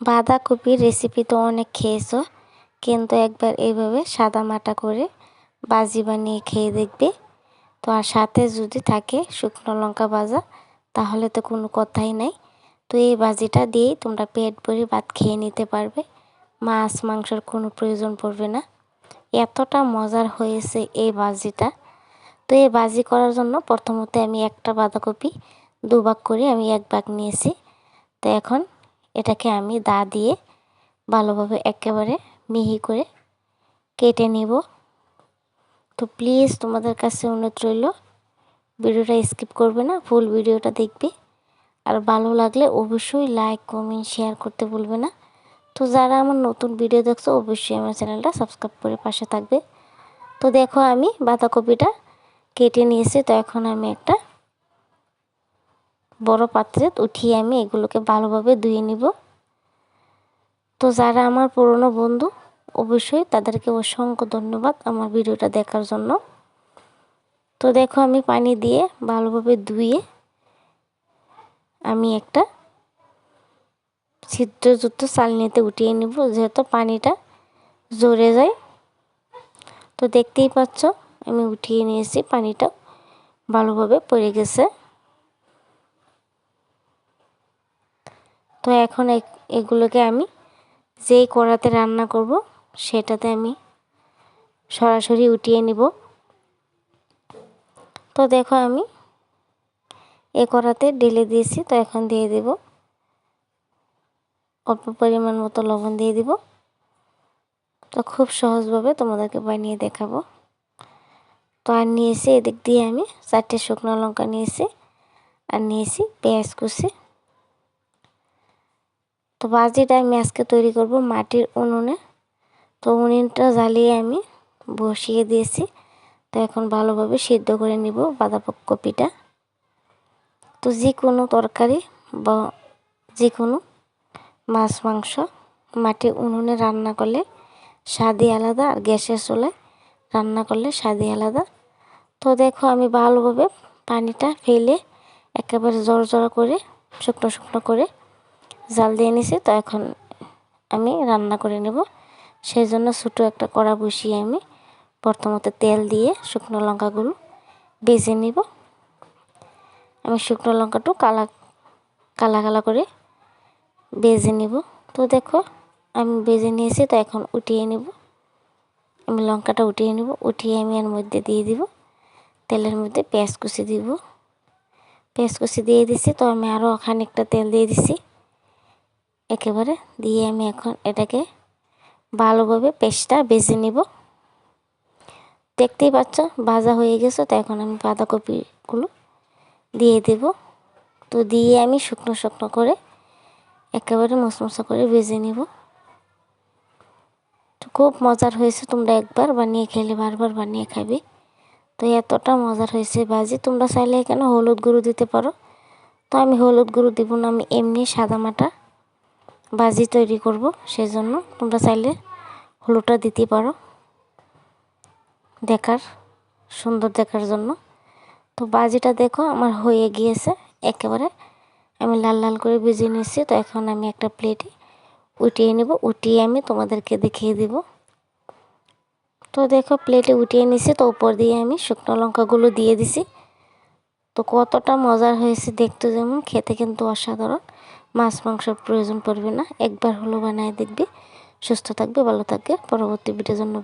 বাঁধাকপির রেসিপি তো অনেক খেয়েছো, কিন্তু একবার এইভাবে সাদা মাটা করে বাজি বানিয়ে খেয়ে দেখবে। তো আর সাথে যদি থাকে শুকনো লঙ্কা ভাজা তাহলে তো কোনো কথাই নাই। তো এই বাজিটা দিয়েই তোমরা পেট ভরে ভাত খেয়ে নিতে পারবে, মাছ মাংসর কোনো প্রয়োজন পড়বে না। এতটা মজার হয়েছে এই বাজিটা। তো এই বাজি করার জন্য প্রথমত আমি একটা বাঁধাকপি দুভাগ করে আমি এক ভাগ নিয়েছি। তো এখন এটাকে আমি দা দিয়ে ভালোভাবে একেবারে মিহি করে কেটে নিব। তো প্লিজ তোমাদের কাছে অনুরোধ রইল, ভিডিওটা স্কিপ করবে না, ফুল ভিডিওটা দেখবে। আর ভালো লাগলে অবশ্যই লাইক, কমেন্ট, শেয়ার করতে ভুলবে না। তো যারা আমার নতুন ভিডিও দেখছ, অবশ্যই আমার চ্যানেলটা সাবস্ক্রাইব করে পাশে থাকবে। তো দেখো আমি বাঁধাকপিটা কেটে নিয়েছি, তো এখন আমি একটা বড় পাত্রে উঠিয়ে আমি এগুলোকে ভালোভাবে ধুয়ে নিব। তো যারা আমার পুরনো বন্ধু, অবশ্যই তাদেরকে অসংখ্য ধন্যবাদ আমার ভিডিওটা দেখার জন্য। তো দেখো আমি পানি দিয়ে ভালোভাবে ধুয়ে আমি একটা ছিদ্রযুক্ত চালনিতে উঠিয়ে নিব যেহেতু পানিটা জড়ে যায়। তো দেখতেই পাচ্ছ আমি উঠিয়ে নিয়েছি, পানিটা ভালোভাবে পড়ে গেছে। তো এখন এগুলোকে আমি যেই কড়াতে রান্না করব, সেটাতে আমি সরাসরি উঠিয়ে নিব। তো দেখো আমি এ কড়াতে ঢেলে দিয়েছি, তো এখন দিয়ে দেব। অল্প পরিমাণ মতো লবণ দিয়ে দিব। তো খুব সহজভাবে তোমাদেরকে বানিয়ে দেখাবো। তো আর নিয়েছি এদিক দিয়ে আমি চারটে শুকনো লঙ্কা নিয়েছি, আর নিয়েছি পেঁয়াজ কুচি। তো বাজিটা আমি আজকে তৈরি করব মাটির উনুনে। তো উনুনটা জ্বালিয়ে আমি বসিয়ে দিয়েছি। তো এখন ভালোভাবে সিদ্ধ করে নিব বাঁধাকপিটা তো যে কোনো তরকারি বা যে কোনো মাছ, মাংস মাটির উনুনে রান্না করলে স্বাদই আলাদা আর গ্যাসের চুলায় রান্না করলে স্বাদই আলাদা। তো দেখো আমি ভালোভাবে পানিটা ফেলে একেবারে জড় জড়ো করে শুকনো শুকনো করে জাল দিয়ে নিছি, তো এখন আমি রান্না করে নেব। সেই জন্য ছোটো একটা কড়া বসিয়ে আমি প্রথমত তেল দিয়ে শুকনো লঙ্কাগুলো বেজে নিব। আমি শুকনো লঙ্কাটু কালা কালা কালা করে বেজে নিব। তো দেখো, আমি বেজে নিয়েছি, তো এখন উঠিয়ে নিব। আমি লঙ্কাটা উঠিয়ে নিব, উঠিয়ে আমি এর মধ্যে দিয়ে দিব। তেলের মধ্যে পেঁয়াজ কুচি দিব। পেঁয়াজ কুচি দিয়ে দিছি, তো আমি আরও খানিকটা তেল দিয়ে দিছি। একেবারে দিয়ে আমি এখন এটাকে ভালোভাবে পেস্টটা বেজে নিব। দেখতেই পাচ্ছ, ভাজা হয়ে গেছে, তো এখন আমি বাঁধাকপিগুলো দিয়ে দেব। তো দিয়ে আমি শুকনো শুকনো করে একেবারে মশমশা করে ভেজে নিব। তো খুব মজার হয়েছে, তোমরা একবার বানিয়ে খেলে, বারবার বানিয়ে খাবে। তো এতটা মজার হয়েছে বাজি তোমরা চাইলে এখানে হলুদ গুঁড়ো দিতে পারো। তো আমি হলুদ গুঁড়ো দিব না, আমি এমনি সাদা মাটা বাজি তৈরি করব, সেজন্য তোমরা চাইলে হলুদটা দিতে পারো। দেখার, সুন্দর দেখার জন্য। তো বাজিটা দেখো, আমার হয়ে গিয়েছে। একেবারে আমি লাল লাল করে ভেজে নিয়েছি, তো এখন আমি একটা প্লেটে উঠিয়ে নেব। উঠিয়ে আমি তোমাদেরকে দেখিয়ে দেব। তো দেখো, প্লেটে উঠিয়ে নিছি তো উপর দিয়ে আমি শুকনো লঙ্কাগুলো দিয়ে দিছি। তো কতটা মজার হয়েছে দেখতে যেমন, খেতে কিন্তু অসাধারণ। মাছ, মাংসের প্রয়োজন পড়বে না। একবার হলো বানায় দেখবে। সুস্থ থাকবে, ভালো থাকবে। পরবর্তী ভিডিওর জন্য